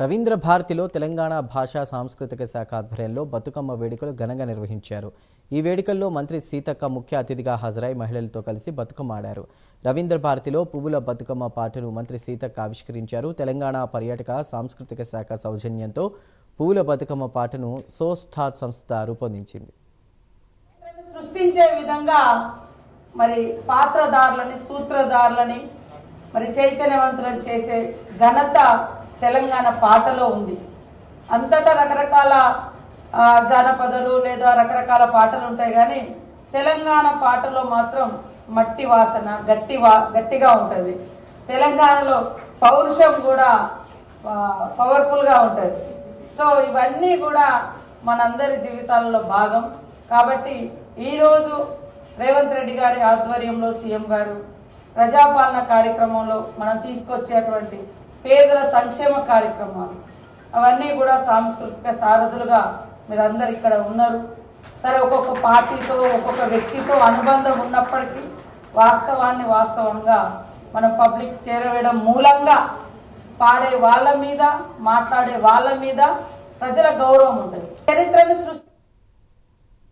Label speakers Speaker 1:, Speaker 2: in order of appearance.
Speaker 1: రవీంద్ర భారతిలో తెలంగాణ భాషా సాంస్కృతిక శాఖ ఆధ్వర్యంలో బతుకమ్మ వేడుకలు ఘనంగా నిర్వహించారు. ఈ వేడుకల్లో మంత్రి సీతక్క ముఖ్య అతిథిగా హాజరై మహిళలతో కలిసి బతుకమ్మ ఆడారు రవీంద్ర భారతిలో పువ్వుల బతుకమ్మ పాటను మంత్రి సీతక్క ఆవిష్కరించారు. తెలంగాణ పర్యాటక సాంస్కృతిక శాఖ సౌజన్యంతో పువ్వుల బతుకమ్మ పాటను సో స్టార్ సంస్థ రూపొందించింది.
Speaker 2: సృష్టించే విధంగా మరి పాత్రదారులని సూత్రధారులని మరి చైతన్యవంతులను చేసే ఘనత తెలంగాణ పాటలో ఉంది. అంతటా రకరకాల జానపదలు జానపదాలు లేదా రకరకాల పాటలు ఉంటాయి కానీ తెలంగాణ పాటలో మాత్రం మట్టి వాసన గట్టి వా గట్టిగా ఉంటుంది. తెలంగాణలో పౌరుషం కూడా పవర్ఫుల్గా ఉంటుంది. సో ఇవన్నీ కూడా మనందరి జీవితాలలో భాగం. కాబట్టి ఈరోజు రేవంత్ రెడ్డి గారి ఆధ్వర్యంలో సీఎం గారు ప్రజాపాలన కార్యక్రమంలో మనం తీసుకొచ్చేటువంటి పేదల సంక్షేమ కార్యక్రమాలు. అవన్నీ కూడా సాంస్కృతిక సారథులుగా మీరందరు ఇక్కడ ఉన్నారు. సరే ఒక్కొక్క పార్టీతో ఒక్కొక్క వ్యక్తితో అనుబంధం ఉన్నప్పటికీ వాస్తవాన్ని వాస్తవంగా మనం పబ్లిక్ చేరవేయడం మూలంగా పాడే వాళ్ళ మీద మాట్లాడే వాళ్ళ మీద ప్రజల గౌరవం ఉంటుంది. చరిత్రను సృష్టి